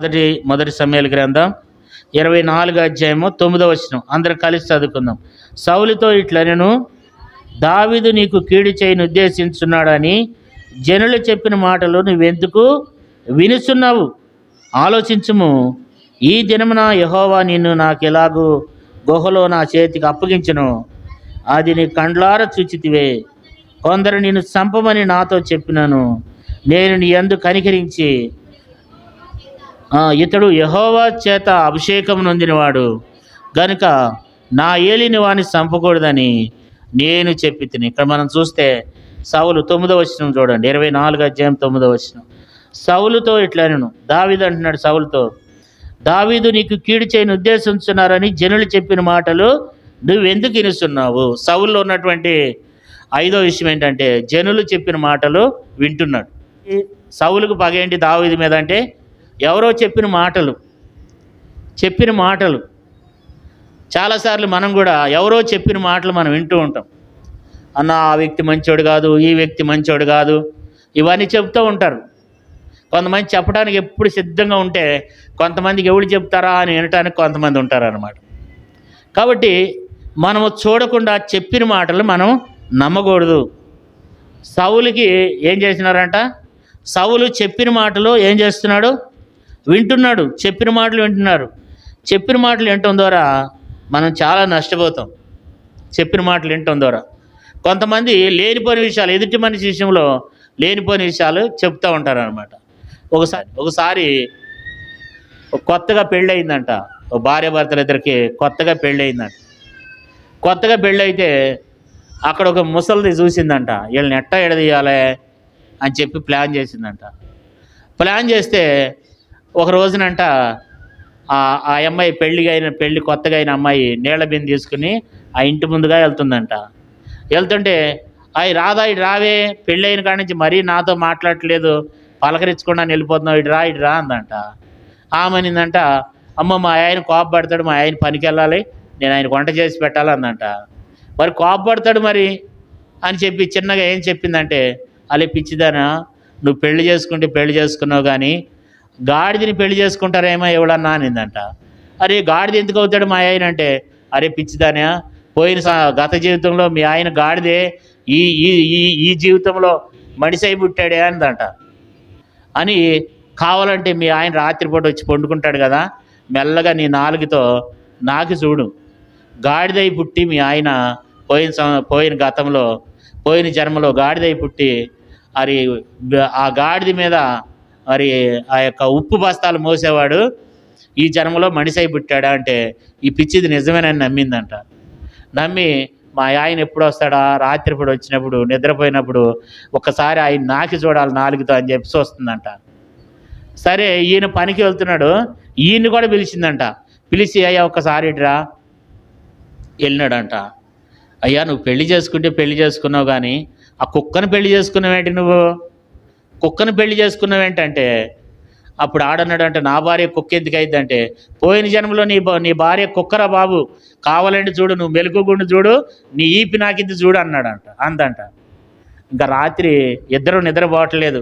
మొదటి మొదటి సమయాల గ్రంథం ఇరవై నాలుగు అధ్యాయము తొమ్మిదవ వచనం. అందరం కలిసి చదువుకుందాం. సౌలితో ఇట్లా నేను దావీదు నీకు కీడు చేయని ఉద్దేశించున్నాడని జనులు చెప్పిన మాటలు నువ్వెందుకు వినుచున్నావు? ఆలోచించుము. ఈ దినమున యహోవా నిన్ను నాకు ఎలాగూ గుహలో నా చేతికి అప్పగించను. అది నీ కండ్లార చూచితివే కొందరు నిన్ను చంపమని నాతో చెప్పినాను. నేను నీ ఎందుకు కనికరించి ఇతడు యహోవా చేత అభిషేకం నొందినవాడు. గనుక నా ఏలిని వాని చంపకూడదని నేను చెప్పి తిని ఇక్కడ మనం చూస్తే సౌలు తొమ్మిదో వచనం చూడండి. ఇరవై నాలుగు అధ్యాయం తొమ్మిదో వచనం. సౌలుతో ఇట్లనను. దావీదు అంటున్నాడు సౌలుతో దావీదు నీకు కీడు చేయని ఉద్దేశించున్నారని జనులు చెప్పిన మాటలు నువ్వెందుకు వినుస్తున్నావు? సౌల్లో ఉన్నటువంటి ఐదో విషయం ఏంటంటే జనులు చెప్పిన మాటలు వింటున్నాడు. ఈ సౌలుకు పగేంటి దావీదు మీద అంటే ఎవరో చెప్పిన మాటలు చెప్పిన మాటలు. చాలాసార్లు మనం కూడా ఎవరో చెప్పిన మాటలు మనం వింటూ ఉంటాం. అన్న ఆ వ్యక్తి మంచోడు కాదు ఈ వ్యక్తి మంచోడు కాదు ఇవన్నీ చెప్తూ ఉంటారు. కొంతమంది చెప్పడానికి ఎప్పుడు సిద్ధంగా ఉంటే కొంతమందికి ఎవడు చెప్తారా అని వినటానికి కొంతమంది ఉంటారన్నమాట. కాబట్టి మనము చూడకుండా చెప్పిన మాటలు మనం నమ్మకూడదు. సవులకి ఏం చేసినారంట? సవులు చెప్పిన మాటలు ఏం చేస్తున్నాడు? వింటున్నాడు చెప్పిన మాటలు వింటున్నారు. చెప్పిన మాటలు వినటం ద్వారా మనం చాలా నష్టపోతాం. చెప్పిన మాటలు వినటం ద్వారా. కొంతమంది లేనిపోని విషయాలు ఎదుటి మనిషి విషయంలో లేనిపోని విషయాలు చెప్తూ ఉంటారు అనమాట ఒకసారి ఒకసారి కొత్తగా పెళ్ళయిందంట. ఓ భార్య భర్తలు ఇద్దరికి కొత్తగా పెళ్ళయిందంట. కొత్తగా పెళ్ళైతే అక్కడ ఒక ముసలిది చూసిందంట. వీళ్ళని ఎట్టా ఎడదీయాలి అని చెప్పి ప్లాన్ చేసిందంట. ప్లాన్ చేస్తే ఒక రోజునంట ఆ అమ్మాయి పెళ్ళిగా అయిన పెళ్ళి కొత్తగా అయిన అమ్మాయి నీళ్ళ బిందె తీసుకుని ఆ ఇంటి ముందుగా వెళ్తుందంట. వెళ్తుంటే అవి రాదా ఇటు రావే పెళ్ళి అయిన కాడి నుంచి మరీ నాతో మాట్లాడట్లేదు పలకరించకుండా వెళ్ళిపోతున్నావు ఇటు రా ఇటు రా అందంట. ఆమెనిందంట అమ్మ మా ఆయన కోపపడతాడు మా ఆయన పనికి వెళ్ళాలి నేను ఆయన వంట చేసి పెట్టాలి అందంట. మరి కోపపడతాడు మరి? అని చెప్పి చిన్నగా ఏం చెప్పిందంటే అలే పిచ్చిదానా నువ్వు పెళ్ళి చేసుకుంటే పెళ్ళి చేసుకున్నావు కానీ గాడిదని పెళ్ళి చేసుకుంటారేమో ఎవడన్నా అనిందంట. అరే గాడిద ఎందుకు అవుతాడు మా ఆయన అంటే అరే పిచ్చిదానా పోయిన స- గత జీవితంలో మీ ఆయన గాడిదే ఈ ఈ ఈ ఈ జీవితంలో మనిషి అయి పుట్టాడే అందంట. అని కావాలంటే మీ ఆయన రాత్రిపూట వచ్చి పండుకుంటాడు కదా మెల్లగా నీ నాలుగుతో నాకు చూడు. గాడిదై పుట్టి మీ ఆయన పోయిన సం- పోయిన గతంలో పోయిన జన్మలో గాడిదై పుట్టి అరే ఆ గాడిద మీద మరి ఆ యొక్క ఉప్పు బస్తాలు మోసేవాడు ఈ జన్మలో మనిషి అయి పుట్టాడా అంటే ఈ పిచ్చిది నిజమేనని నమ్మిందంట. నమ్మి మా ఆయన ఎప్పుడు వస్తాడా? రాత్రిపూట వచ్చినప్పుడు నిద్రపోయినప్పుడు ఒకసారి ఆయన నాకి చూడాలి నాలుగుతో అని చెప్పి వస్తుందంట. సరే ఈయన పనికి వెళ్తున్నాడు. ఈయన్ని కూడా పిలిచిందంట. పిలిచి అయ్యా ఒక్కసారి ఇటురా వెళ్ళినాడంట. అయ్యా నువ్వు పెళ్ళి చేసుకుంటే పెళ్ళి చేసుకున్నావు కానీ ఆ కుక్కను పెళ్ళి చేసుకున్నావేంటి నువ్వు? కుక్కను పెళ్ళి చేసుకున్నావేంటంటే అప్పుడు ఆడన్నాడంటే నా భార్య కుక్క ఎందుకు అయిందంటే పోయిన జన్మలో నీ నీ భార్య కుక్కరా బాబు కావాలండి చూడు నువ్వు మెలుగుగుండు చూడు నీ ఈపి నాకింది చూడు అన్నాడంట అందంట. ఇంకా రాత్రి ఇద్దరు నిద్రపోవట్లేదు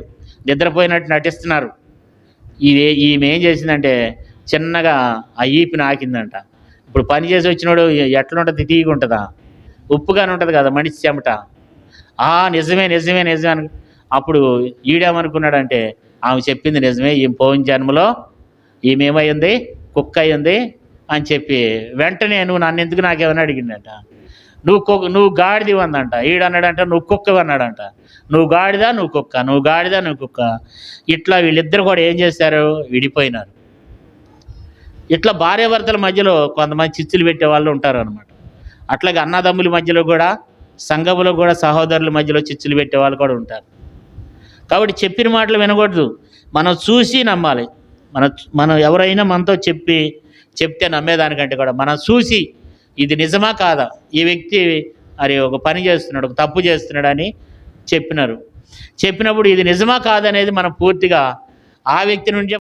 నిద్రపోయినట్టు నటిస్తున్నారు. ఇది ఈమె ఏం చేసిందంటే చిన్నగా ఆ ఈపి నాకిందంట. ఇప్పుడు పని చేసి వచ్చినోడు ఎట్లుంటుంది తీగుంటుందా ఉప్పుగానే ఉంటుంది కదా మనిషి చెమట. ఆ నిజమే నిజమే నిజమే అప్పుడు ఈడేమనుకున్నాడంటే ఆమె చెప్పింది నిజమే ఈ పోయిన జన్మలో ఈమె ఏమైంది కుక్క అయింది అని చెప్పి వెంటనే నువ్వు నన్ను ఎందుకు నాకేమని అడిగిందంట? నువ్వు కుక్క నువ్వు గాడిది అందంట ఈడన్నాడంట నువ్వు కుక్క అన్నాడంట. నువ్వు గాడిదా నువ్వు కుక్క. నువ్వు గాడిదా నువ్వు కుక్క. ఇట్లా వీళ్ళిద్దరు కూడా ఏం చేశారు? విడిపోయినారు. ఇట్లా భార్యాభర్తల మధ్యలో కొంతమంది చిచ్చులు పెట్టే వాళ్ళు ఉంటారు అనమాట అట్లాగే అన్నదమ్ముల మధ్యలో కూడా సంఘములో కూడా సహోదరుల మధ్యలో చిచ్చులు పెట్టే వాళ్ళు కూడా ఉంటారు. కాబట్టి చెప్పిన మాటలు వినకూడదు. మనం చూసి నమ్మాలి. మన మనం ఎవరైనా మనతో చెప్పి చెప్తే నమ్మేదానికంటే కూడా మనం చూసి ఇది నిజమా కాదా? ఈ వ్యక్తి మరి ఒక పని చేస్తున్నాడు ఒక తప్పు చేస్తున్నాడు అని చెప్పినారు. చెప్పినప్పుడు ఇది నిజమా కాదనేది మనం పూర్తిగా ఆ వ్యక్తి నుంచే